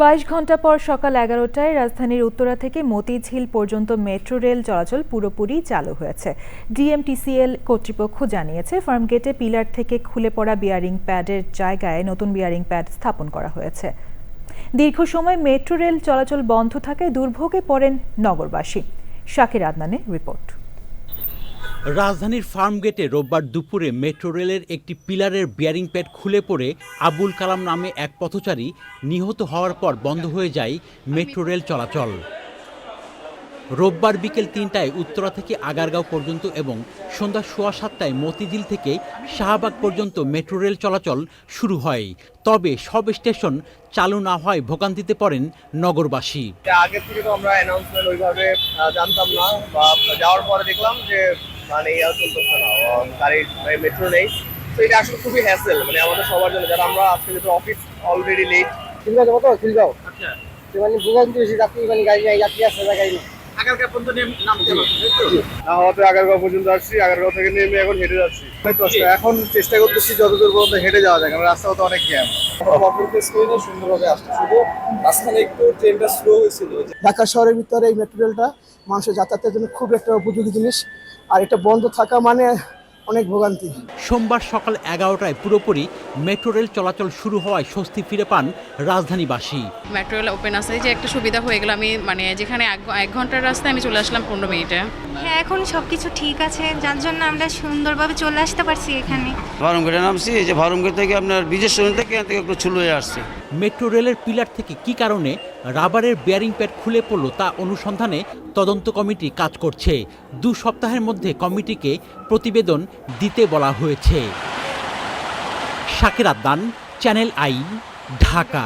বাইশ ঘণ্টা পর সকাল এগারোটায় রাজধানীর উত্তরা থেকে মতিঝিল পর্যন্ত মেট্রো রেল চলাচল পুরোপুরি চালু হয়েছে। ডিএমটিসিএল কর্তৃপক্ষ জানিয়েছে, ফার্মগেটে পিলার থেকে খুলে পড়া বিয়ারিং প্যাডের জায়গায় নতুন বিয়ারিং প্যাড স্থাপন করা হয়েছে। দীর্ঘ সময় মেট্রো রেল চলাচল বন্ধ থাকায় দুর্ভোগে পড়েন নগরবাসী। শাকির আদনানের রিপোর্ট। রাজধানীর ফার্মগেটে রোববার দুপুরে মেট্রো রেলের একটি পিলারের বিয়ারিং প্যাড খুলে পড়ে আবুল কালাম নামে এক পথচারী নিহত হওয়ার পর বন্ধ হয়ে যায় মেট্রো রেল চলাচল। রোববার বিকেল তিনটায় উত্তরা থেকে আগারগাঁও পর্যন্ত এবং সন্ধ্যা সোয়া সাতটায় মতিঝিল থেকে শাহবাগ পর্যন্ত মেট্রো রেল চলাচল শুরু হয়। তবে সব স্টেশন চালু না হওয়ায় ভোগান্তিতে পড়েন নগরবাসী। আগের থেকে তো আমরা অ্যানাউন্সমেন্ট ওইভাবে জানতাম না বা যাওয়ার পরে দেখলাম যে মানে ইয়া চলতেছে না গাড়ির মেট্রো নেই। তো এটা আসলে খুবই হ্যাসেল মানে আমাদের সবার জন্য। যারা আমরা আজকে যেহেতু অফিস অলরেডি লেট খিলগাঁও যাব তো খিলগাঁও আচ্ছা। মানে ভোগান্তি বেশি যাত্রী মানে গাড়ি নাই যাত্রী আসছে না গাড়ি নেই। আগারগাঁও পর্যন্ত আসছি। আগারগাঁও থেকে নেমে এখন হেঁটে যাচ্ছি। এখন চেষ্টা করতেছি যতদূর পর্যন্ত হেঁটে যাওয়া যায় কারণ রাস্তা তো অনেক জ্যাম সুন্দরভাবে স্লো হয়েছিল ঢাকা শহরের ভিতরে এই মেটেরিয়ালটা মানুষের যাতায়াতের জন্য খুব একটা উপযোগী জিনিস। আর এটা বন্ধ থাকা মানে অনেক ভোগান্তি। সোমবার সকাল এগারোটায় পুরোপুরি মেট্রো রেল চলাচল শুরু হওয়ায় স্বস্তি ফিরে পান রাজধানীবাসী। মেট্রো রেল ওপেন আছে যে একটা সুবিধা হয়ে গেল আমি মানে যেখানে এক এক ঘণ্টার রাস্তায় আমি চলে আসলাম পনেরো মিনিটে। হ্যাঁ এখন সবকিছু ঠিক আছে যার জন্য আমরা সুন্দরভাবে চলে আসতে পারছি এখানে। ফার্মগেটে নামছি এই যে ফার্মগেট থেকে আপনার সরণ থেকে থেকে একটু ছুলো আসছে। মেট্রো রেলের পিলার থেকে কী কারণে রাবারের বেয়ারিং প্যাড খুলে পড়ল তা অনুসন্ধানে তদন্ত কমিটি কাজ করছে। দু সপ্তাহের মধ্যে কমিটিকে প্রতিবেদন দিতে বলা হয়েছে। শাকির আদান চ্যানেল আই, ঢাকা।